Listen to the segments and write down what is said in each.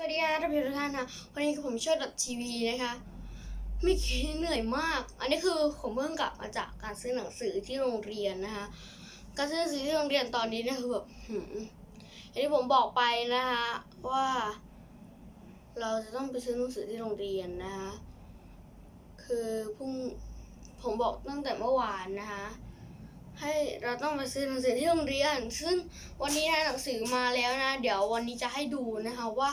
สวัสดีค่ะท่านผู้ชมทุกท่านนะวันนี้ผมช่วยดับทีวีนะคะไม่คิดเหนื่อยมาก อันนี้คือผมเพิ่งกลับมาจากการซื้อหนังสือที่โรงเรียนนะคะ การซื้อหนังสือที่โรงเรียนตอนนี้เนี่ยคือแบบอย่างที่ผมบอกไปนะคะว่า เราจะต้องไปซื้อหนังสือที่โรงเรียนนะคะคือพรุ่งผมบอกตั้งแต่เมื่อวานนะคะให้เราต้องไปซื้อหนังสือที่โรงเรียน ซึ่งวันนี้นะหนังสือมาแล้วนะ เดี๋ยววันนี้จะให้ดูนะคะว่า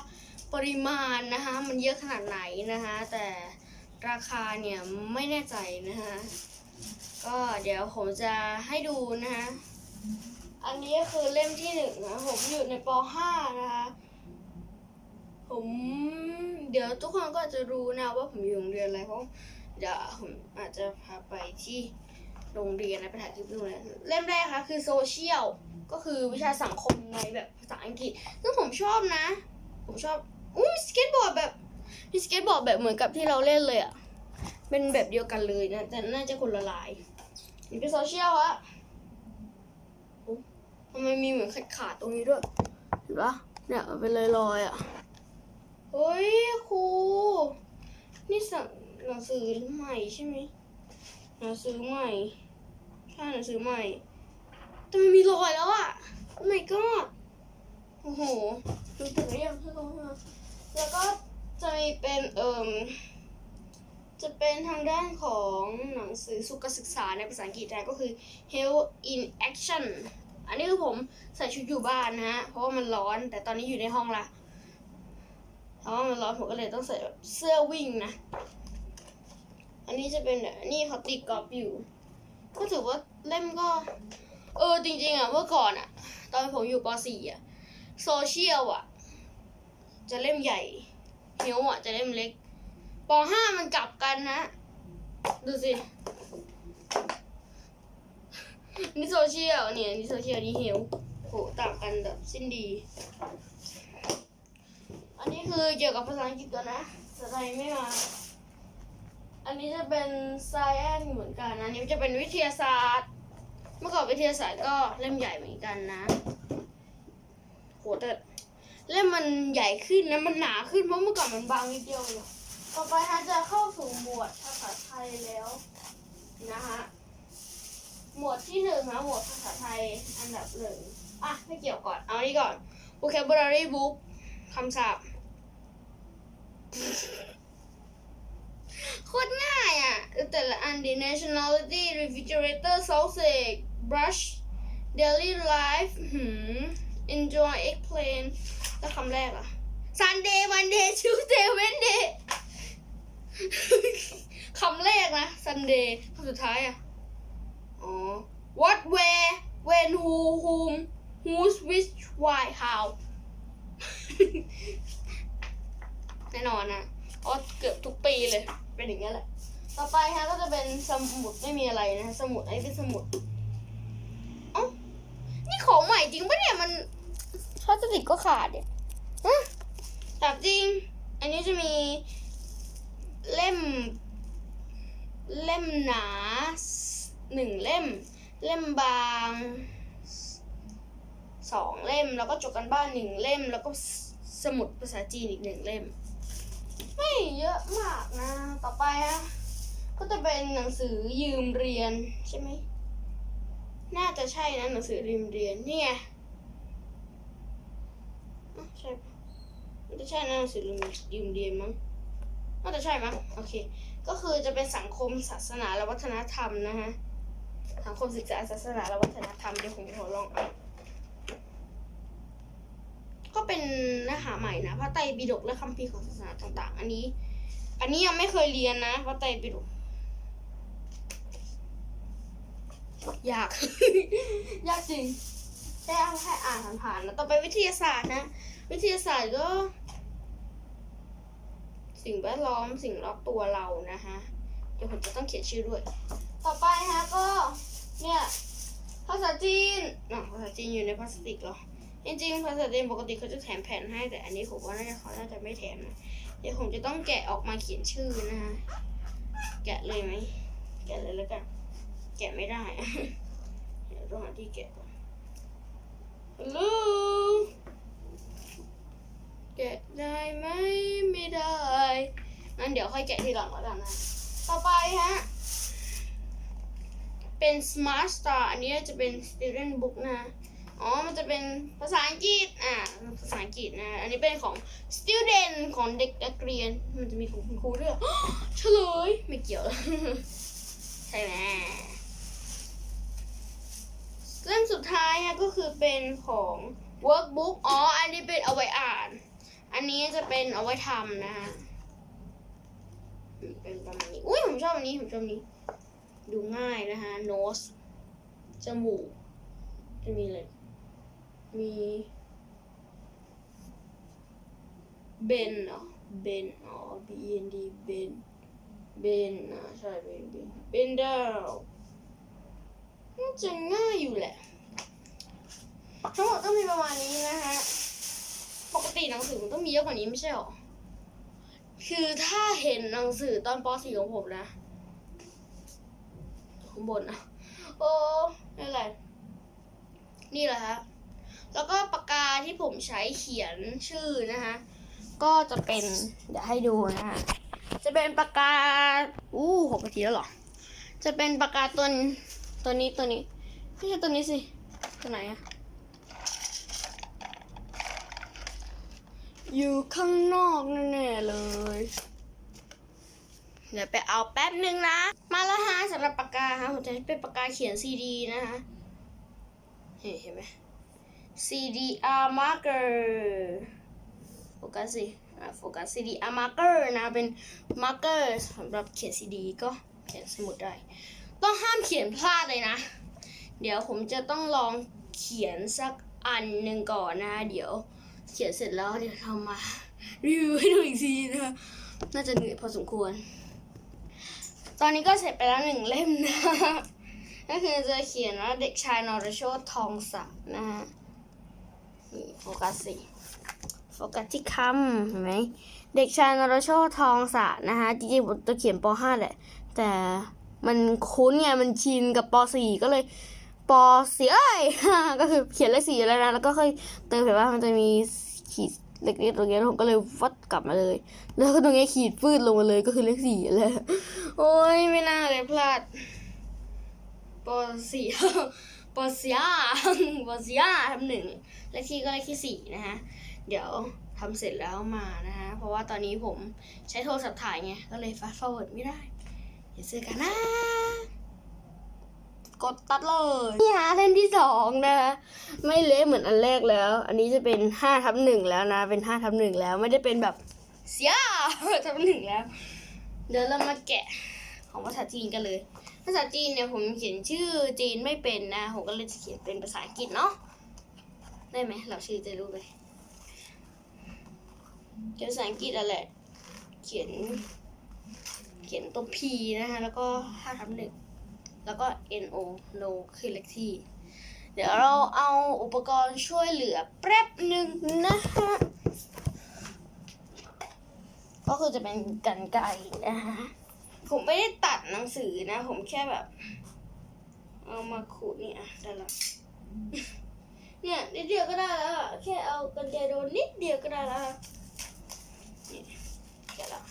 ปริมาณนะคะมันเยอะขนาดไหนนะคะแต่ราคาเนี่ยไม่แน่ใจนะคะก็เดี๋ยวผมจะให้ดูนะคะอันนี้ก็คือเล่มที่หนึ่งนะผมอยู่ในป .5 นะคะผมเดี๋ยวทุกคนก็จะรู้นะว่าผมอยู่โรงเรียนอะไรเพราะเดี๋ยวผมอาจจะพาไปที่โรงเรียนนะไปถ่ายคลิปโรงเรียนเล่มแรกค่ะคือโซเชียลก็คือวิชาสังคมในแบบภาษาอังกฤษ ซึ่งผมชอบนะ ผมชอบ อู้มีสเก็ตบอร์ดแบบมีสเก็ตบอร์ดแบบเหมือนกับที่เราเล่นเลยอะเป็นแบบเดียวกันเลยนะ แต่น่าจะคนละลายนี่เป็นโซเชียลอะโอ้ทำไมมีเหมือนขาดขาดตรงนี้ด้วย เห็นปะเนี่ยเป็นรอยๆอยอะเฮ้ยครู นี่สั่งหนังสือใหม่ใช่ไหมหนังสือใหม่ใช่หนังสือใหม่แต่มันมีรอยแล้วอะโอ้ my god โอ้โหดูถึ แล้วก็จะมีเป็นเอ่มจะเป็นทางด้านของหนังสือสุขศึกษาในภาษาอังกฤษไทยก็คือ Health in Action อันนี้คือผมใส่ชุดอยู่บ้านนะฮะ เพราะว่ามันร้อน แต่ตอนนี้อยู่ในห้องละเพราะว่ามันร้อนผมก็เลยต้องใส่เสื้อวิ่งนะ อันนี้จะเป็นนี่เขาติดกรอบอยู่ ก็ถือว่าเล่มก็ เออจริงๆอะเมื่อก่อนอะ ตอนผมอยู่ป .4 อะโซเชียลอะ จะเล่มใหญ่เฮียวอะจะเล่มเล็กป .5 มันกลับกันนะ ดูสิ นี่โซเชียลเนี่ยนี่โซเชียลนี่เฮียวโหต่างกันแบบสิ้นดี อันนี้คือเกี่ยวกับภาษาอังกฤษก่อนนะภาษาไทยไม่มา อันนี้จะเป็น science เหมือนกันนะอันนี้จะเป็นวิทยาศาสตร์ เมื่อก่อนวิทยาศาสตร์ก็เล่มใหญ่เหมือนกันนะโหแต่ เล่มมันใหญ่ขึ้นนะมันหนาขึ้นเพราะเมื่อก่อนมันบางนิดเดียวเองต่อไปฮะจะเข้าสู่หมวดภาษาไทยแล้วนะฮะหมวดที่หนึ่งนะหมวดภาษาไทยอันดับหนึ่งอะไม่เกี่ยวก่อนเอาอันนี้ก่อน vocabulary book คำศัพท์โคตรง่ายอะ แต่ละอันดี nationality refrigerator sausage brush daily life enjoy airplane แล้วคำแรกอะ Sunday Monday Tuesday Wednesday คำแรกนะ Sunday คำสุดท้ายอะอ๋อ what where when who whom whose which why how แน่นอนนะเพราะเกือบทุกปีเลย เป็นอย่างนี้แหละ ต่อไปฮะก็จะเป็นสมุดไม่มีอะไรนะ สมุดอันนี้เป็นสมุดอ้านี่ของใหม่จริงปะเนี่ยมัน พลาสติกก็ขาดเนี่ยฮะถามจริง อันนี้จะมีเล่ม เล่มหนาหนึ่งเล่ม เล่มบางสองเล่ม แล้วก็จดกันบ้านหนึ่งเล่ม แล้วก็สมุดภาษาจีนอีกหนึ่งเล่ม ไม่เยอะมากนะ ต่อไปฮะก็จะเป็นหนังสือยืมเรียนใช่ไหม น่าจะใช่นะหนังสือยืมเรียนนี่ไงอะ ใช่ปะน่าจะใช่นะหนังสือยืมเรียนมั้งน่าจะใช่มั้งโอเค ก็คือจะเป็นสังคมศาสนาและวัฒนธรรมนะฮะสังคมศึกษาศาสนาและวัฒนธรรมเดี๋ยวผมจะขอลองอ่านก็เป็นเนื้อหาใหม่นะพระไตรปิฎกและคัมภีร์ของศาสนาต่าง ๆ อันนี้ อันนี้ยังไม่เคยเรียนนะพระไตรปิฎกยาก ยากจริงแค่แค่อ่านผ่านๆนะต่อไปวิทยาศาสตร์นะ วิทยาศาสตร์ก็ สิ่งแวดล้อมสิ่งรอบตัวเรานะคะเดี๋ยวผมจะต้องเขียนชื่อด้วย ต่อไปฮะก็เนี่ยภาษาจีนอะภาษาจีนอยู่ในพลาสติกเหรอจริงๆภาษาจีนปกติเขาจะแถมแผ่นให้ แต่อันนี้ผมว่าน่าจะเขาน่าจะไม่แถมนะเดี๋ยวผมจะต้องแกะออกมาเขียนชื่อนะคะแกะเลยไหมแกะเลยแล้วกันแกะไม่ได้เดี๋ยวต้องหาที่แกะก่อนฮัลโหล แกะได้ไหมไม่ได้ งั้นเดี๋ยวค่อยแกะทีหลังแล้วกันนะ ต่อไปฮะ เป็น Smart Star อันนี้จะเป็น Student Book นะ อ๋อ มันจะเป็นภาษาอังกฤษ อ่า ภาษาอังกฤษนะ อันนี้เป็นของ Student ของเด็กนักเรียน มันจะมีของคุณครูด้วยเฉลย ไม่เกี่ยว ใช่ไหมเล่มสุดท้ายฮะก็คือเป็นของ workbook อ๋อ อันนี้เป็นเอาไว้อ่าน อันนี้จะเป็นเอาไว้ทำนะฮะ เป็นประมาณนี้ อุ้ยผมชอบอันนี้ผมชอบอันนี้ ดูง่ายนะคะ nose จมูก จะมีอะไร มีเบนเหรอเบนอ๋อ B E N D เบนเบนอะใช่เบนเบนเบนดาวน่าจะง่ายอยู่แหละ ทั้งหมดต้องมีประมาณนี้นะฮะ ปกติหนังสือมันต้องมีเยอะกว่านี้ไม่ใช่หรอ คือถ้าเห็นหนังสือตอนป .4 ของผมนะข้างบนนะโอ้ไม่ไร นี่แหละฮะแล้วก็ปากกาที่ผมใช้เขียนชื่อนะคะ ก็จะเป็น เดี๋ยวให้ดูนะฮะจะเป็นปากกา อู้หกนาทีแล้วหรอ จะเป็นปากกาตัวตัวนี้ตัวนี้ ไม่ใช่ตัวนี้สิ ตัวไหนอะ อยู่ข้างนอกแน่ๆเลย เดี๋ยวไปเอาแป๊บหนึ่งนะ มาแล้วฮะสำหรับปากกาฮะผมจะเป็นปากกาเขียนซีดีนะคะเห็นเห็นไหม CDR marker โฟกัสสิโฟกัส CDR marker นะ เป็น marker สำหรับเขียน CD ก็เขียนสมุดได้ ต้องห้ามเขียนพลาดเลยนะ เดี๋ยวผมจะต้องลองเขียนสักอันหนึ่งก่อนนะ เดี๋ยว เขียนเสร็จแล้วเดี๋ยวเรามารีวิวให้ดูอีกทีนะคะน่าจะเหนื่อยพอสมควร ตอนนี้ก็เสร็จไปแล้วหนึ่งเล่มนะก็คือจะเขียนว่าเด็กชายนรโชตทองศักนะฮะนี่โฟกัสสิโฟกัสที่คำเห็นไหมเด็กชายนรโชตทองสะนะคะจริงๆผมจะเขียนป .5 แหละ แต่มันคุ้นไงมันชินกับป .4 ก็เลย ป .4 เอ้ยก็คือเขียนเลขสี่แล้วนะแล้วก็ค่อยเติมเห็นว่ามันจะมีขีดเล็กๆตรงนี้ผมก็เลยวัดกลับมาเลย แล้วก็ตรงนี้ขีดฟืดลงมาเลยก็คือเลขสี่เลยโอ้ยไม่น่าเลยพลาดป .4 ป .4 ป .4 ทำหนึ่งเลขที่ก็เลขที่สี่นะคะเดี๋ยวทำเสร็จแล้วมานะฮะเพราะว่าตอนนี้ผมใช้โทรศัพท์ถ่ายไงก็เลย fast forward ไม่ได้เดี๋ยวเจอกันนะ กดตัดเลย นี่ฮะเล่มที่สองนะคะไม่เละเหมือนอันแรกแล้ว อันนี้จะเป็นห้าทับหนึ่งแล้วนะ เป็นห้าทับหนึ่งแล้ว ไม่ได้เป็นแบบเสียทับหนึ่งแล้ว เดี๋ยวเรามาแกะของภาษาจีนกันเลย ภาษาจีนเนี่ยผมเขียนชื่อจีนไม่เป็นนะ ผมก็เลยจะเขียนเป็นภาษาอังกฤษเนาะ ได้ไหม เราชื่อจะรู้ไหมเขียนภาษาอังกฤษอะแหละเขียน เขียนตัว P นะคะ แล้วก็ห้าทับหนึ่ง แล้วก็ N O no คือเลขที่ เดี๋ยวเราเอาอุปกรณ์ช่วยเหลือแป๊บหนึ่งนะฮะ ก็คือจะเป็นกันไกรนะคะผมไม่ได้ตัดหนังสือนะ ผมแค่แบบ เอามาขูดนี่อะได้แล้วเนี่ยนิดเดียวก็ได้แล้วอะแค่เอากันไกรโดนนิดเดียวก็ได้แล้วนี่เสร็จแล้ว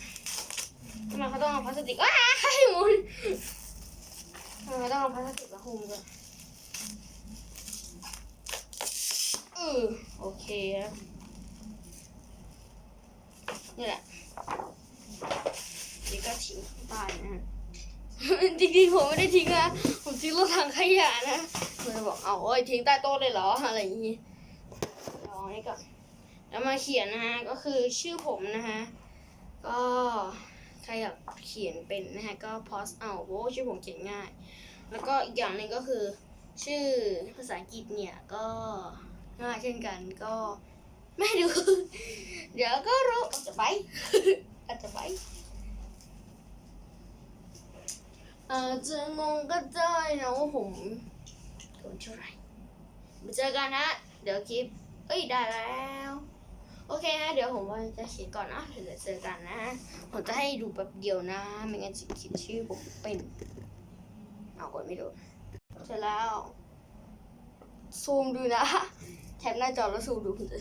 ทำไมเขาต้องเอาพลาสติกว้ายหมุน ทำไมต้องเอาพลาสติกมาหุ้มกันเออโอเคครับนี่แหละนี่ก็ทิ้งใต้นะฮะจริงๆผมไม่ได้ทิ้งนะผมทิ้งลงถังขยะนะเลยบอกเอาเอ้ยทิ้งใต้โต๊ะเลยเหรออะไรอย่างงี้ลองให้ก่อนแล้วมาเขียนนะฮะก็คือชื่อผมนะฮะก็ ใครอยากเขียนเป็นนะฮะก็โพสเอาเพราะว่าชื่อผมเขียนง่าย แล้วก็อีกอย่างหนึ่งก็คือ ชื่อภาษาอังกฤษเนี่ยก็ง่ายเช่นกันก็ไม่ดู เดี๋ยวก็รู้อาจจะไปอาจจะไปอาจจะงงก็ได้นะว่าผมคนเท่าไหร่มาเจอกันนะ เดี๋ยวคลิป เอ้ย ได้แล้ว โอเคนะเดี๋ยวผมว่าจะเขียนก่อนนะเดี๋ยวเจอกันนะผมจะให้ดูแบบเดียวนะ ไม่งั้นจะเขียนชื่อผมเป็นเอากดไม่โดนเสร็จแล้ว ซูมดูนะแคปหน้าจอแล้วซูมดูผมจะ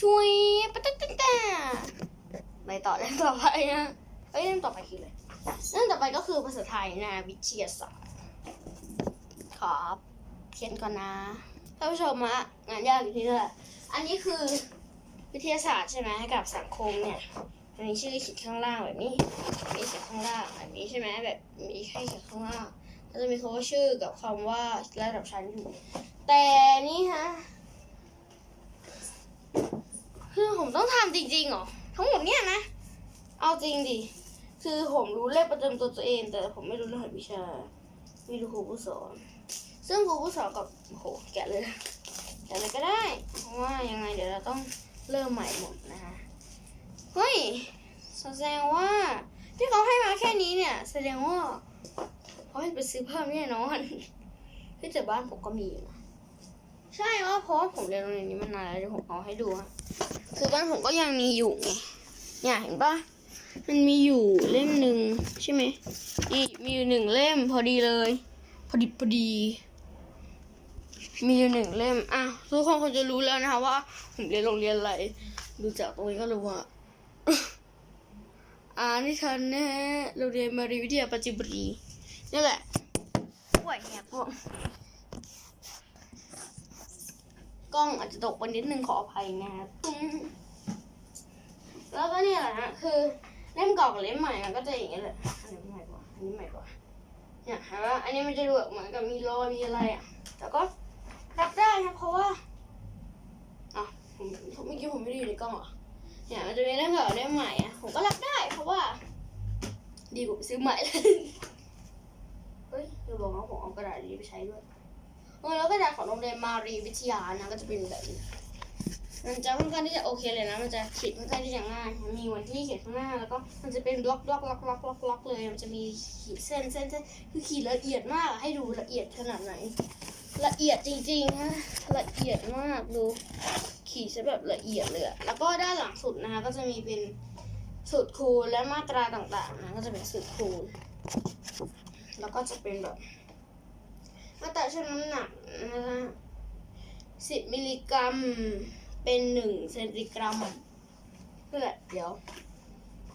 ชุยปะตะตะตะไปต่อเรื่องต่อไปนะเอ้ยเรื่องต่อไปคืออะไรเรื่องต่อไปก็คือภาษาไทยนะ วิทยาศาสตร์ครับเขียนก่อนนะท่านผู้ชมฮะงานยากอยู่ที่นี่แหละ อันนี้คือวิทยาศาสตร์ใช่ไหมให้กับสังคมเนี่ยอันนี้ชื่อขีดข้างล่างแบบนี้ มีเขียนข้างล่างแบบนี้ใช่ไหมแบบมีให้เขียนข้างล่างแล้วจะมีคำว่าชื่อกับคำว่าระดับชั้นอยู่ แต่นี่ฮะคือผมต้องทำจริงๆเหรอทั้งหมดเนี่ยนะ เอาจริงดิคือผมรู้เลขประจำตัวตัวเอง แต่ผมไม่รู้รหัสวิชา ไม่รู้ครูผู้สอน ซึ่งครูผู้สอนกับโอ้โหแกเลย แกะเลยก็ได้ เพราะว่ายังไงเดี๋ยวเราต้องเริ่มใหม่หมดนะคะ เฮ้ย แสดงว่าที่เขาให้มาแค่นี้เนี่ย แสดงว่าเขาให้ไปซื้อเพิ่มแน่นอนที่แต่บ้านผมก็มีนะใช่ว่าเพราะว่าผมเรียนโรงเรียนนี้มานานแล้วเดี๋ยวผมเอาให้ดูฮะคือบ้านผมก็ยังมีอยู่ไงเนี่ยเห็นปะมันมีอยู่เล่มหนึ่งใช่ไหมนี่มีอยู่หนึ่งเล่มพอดีเลย พอดีพอดี มีอยู่หนึ่งเล่มอะทุกคนคงจะรู้แล้วนะคะว่า ผมเรียนโรงเรียนอะไร ดูจากตรงนี้ก็รู้ว่าอ่านี่ทันแน่โรงเรียนมารีวิทยาปัจจิบรีนี่แหละป่วยเนี่ยพวกกล้องอาจจะตกไปนิดนึงขออภัยนะครับอืมแล้วก็เนี่ยแหละฮะคือเล่มเก่ากับเล่มใหม่มันก็จะอย่างเงี้ยแหละอันนี้ใหม่กว่าอันนี้ใหม่กว่าเนี่ยเห็นว่าอันนี้มันจะดูแบบเหมือนกับมีรอยมีอะไรอะแต่ก็ รับได้นะเพราะว่าอะผมเมื่อกี้ผมไม่ได้อยู่ในกล้องเหรอเนี่ยมันจะมีเล่มเก่ากับเล่มใหม่อะผมก็รับได้ เพราะว่า ดีกว่าไปซื้อใหม่เลยเฮ้ยเดี๋ยวบอกว่าผมเอากระดาษนี้ไปใช้ด้วยเออแล้วก็ดาษของโรงเรียนมารีวิทยานะก็จะเป็นแบบนี้มันจะค่อนข้างที่จะโอเคเลยนะ มันจะเขียนค่อนข้างที่จะง่าย มันมีวันที่เขียนข้างหน้า แล้วก็มันจะเป็นบล็อกบล็อกบล็อกบล็อกบล็อกบล็อกเลย มันจะมีขีดเส้นเส้นเส้นคือขีดละเอียดมากอะให้ดูละเอียดขนาดไหน ละเอียดจริงๆฮะละเอียดมากดูขีดซะแบบละเอียดเลยแล้วก็ด้านหลังสุดนะคะก็จะมีเป็นสูตรคูณและมาตราต่างๆนะก็จะเป็นสูตรคูณแล้วก็จะเป็นแบบมาตราชั่งน้ำหนักนะคะสิบมิลลิกรัมเป็นหนึ่งเซนติกรัมนั่นแหละเดี๋ยว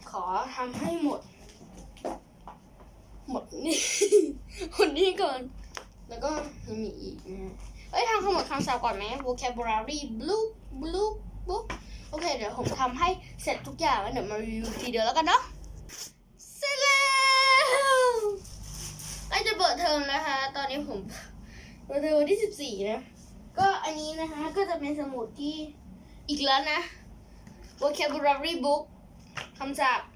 ขอทำให้หมด หมดนี่ หมดนี่ก่อน แล้วก็ยังมีอีกนะฮะเอ้ยทำขมวดคำศัพท์ก่อนไหม vocabulary blue blue book โอเค เดี๋ยวผมทำให้เสร็จทุกอย่างแล้วเดี๋ยวมารีวิวทีเดียวแล้วกันเนาะ เสร็จแล้วใกล้จะเปิดเทอมนะคะ ตอนนี้ผมเปิดเทอมวันที่สิบสี่นะ ก็อันนี้นะคะก็จะเป็นสมุดที่อีกแล้วนะ vocabulary book คำศัพท์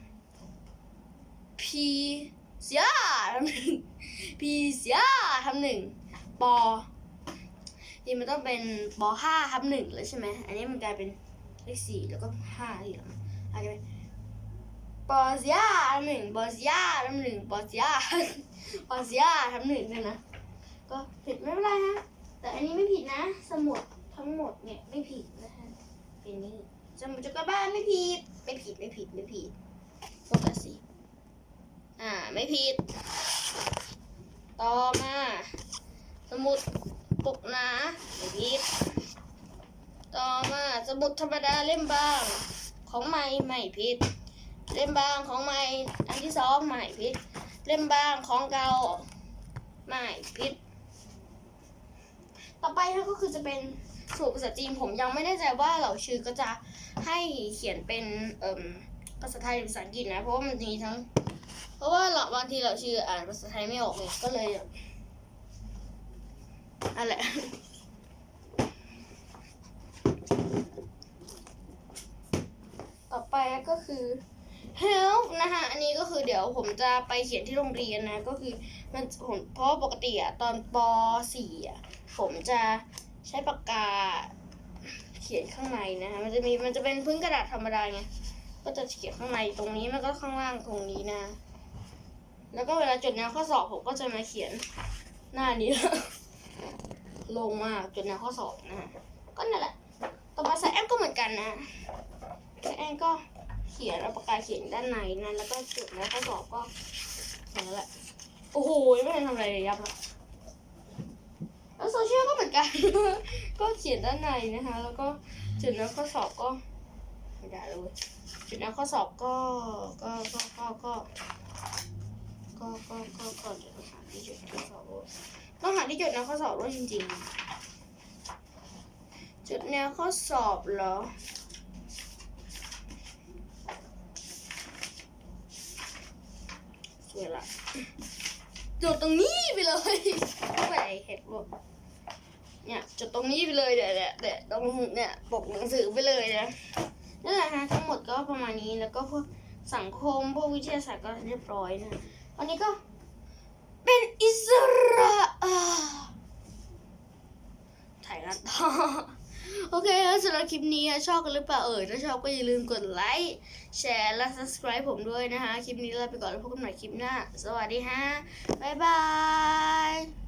P เสีย ทำหนึ่ง P เสียทำหนึ่งปอนี่มันต้องเป็นปอห้าทับหนึ่งแล้วใช่ไหมอันนี้มันกลายเป็นเลขสี่แล้วก็ห้าทีหลังอาจจะเป็นปอเสียทำหนึ่งปอเสียทำหนึ่งปอเสียปอเสียทำหนึ่งเนี่ยนะก็ผิดไม่เป็นไรฮะแต่อันนี้ไม่ผิดนะ สมุดทั้งหมดเนี่ยไม่ผิดนะคะเป็นนี่สมุดจุกบ้านไม่ผิดไม่ผิดไม่ผิดไม่ผิดโฟกัสสิอ่าไม่ผิด ต่อมา สมุดปกหนาไม่ผิดต่อมาสมุดธรรมดาเล่มบางของใหม่ไม่ผิดเล่มบางของใหม่อันที่สองไม่ผิดเล่มบางของเก่าไม่ผิดต่อไปนะก็คือจะเป็นสูตรภาษาจีนผมยังไม่แน่ใจว่าเหล่าชื่อก็จะให้เขียนเป็นภาษาไทยหรือภาษาอังกฤษนะเพราะว่ามันมีทั้ง ราะว่าเราบางทีเราชื่ออ่านภาษาไทยไม่ออกเลยก็เลยแบบนั่นแหละต่อไปก็คือ help นะคะอันนี้ก็คือเดี๋ยวผมจะไปเขียนที่โรงเรียนนะ ก็คือมันผมเพราะปกติอะตอนป .4 อะผมจะใช้ปากกาเขียนข้างในนะคะมันจะมีมันจะเป็นพื้นกระดาษธรรมดาไงก็จะเขียนข้างในตรงนี้แล้วก็ข้างล่างตรงนี้นะ แล้วก็เวลาจดแนวข้อสอบผมก็จะมาเขียนหน้านี้ ลงมาจดแนวข้อสอบนะฮะก็นั่นแหละ ต่อมาใส่แอปก็เหมือนกันนะใส่แอปก็เขียนเอาปากกาเขียนด้านในนะแล้วก็จดแนวข้อสอบก็อย่างนั้นแหละ โอ้โหไม่ทันทำอะไรเลยยับละแล้วโซเชียลก็เหมือนกัน ก็เขียนด้านในนะคะ แล้วก็จุดแนวข้อสอบก็ไม่ได้เลยจุดแนวข้อสอบก็ก็ก็ก็ก็ ก็ก็ก็ก็เดี๋ยวหาที่จุดแนวข้อสอบด้วยต้องหาที่จุดแนวข้อสอบด้วยจริงๆ จุดแนวข้อสอบเหรอสวยละจุดตรงนี้ไปเลยไม่เห็นบ่เนี่ยจุดตรงนี้ไปเลยเดี๋ยวเดี๋ยวเดี๋ยวตรงเนี่ยปกหนังสือไปเลยนะนั่นแหละฮะทั้งหมดก็ประมาณนี้แล้วก็พวกสังคมพวกวิทยาศาสตร์ก็เรียบร้อยนะ วันนี้ก็เป็นอิสระอ่าถ่ายกันต่อโอเคสำหรับคลิปนี้ชอบกันหรือเปล่าเอ่ยถ้าชอบก็อย่าลืมกดไลค์แชร์และ subscribe ผมด้วยนะคะ คลิปนี้ลาไปก่อนแล้วพบกันใหม่คลิปหน้า สวัสดีฮะ บ๊ายบาย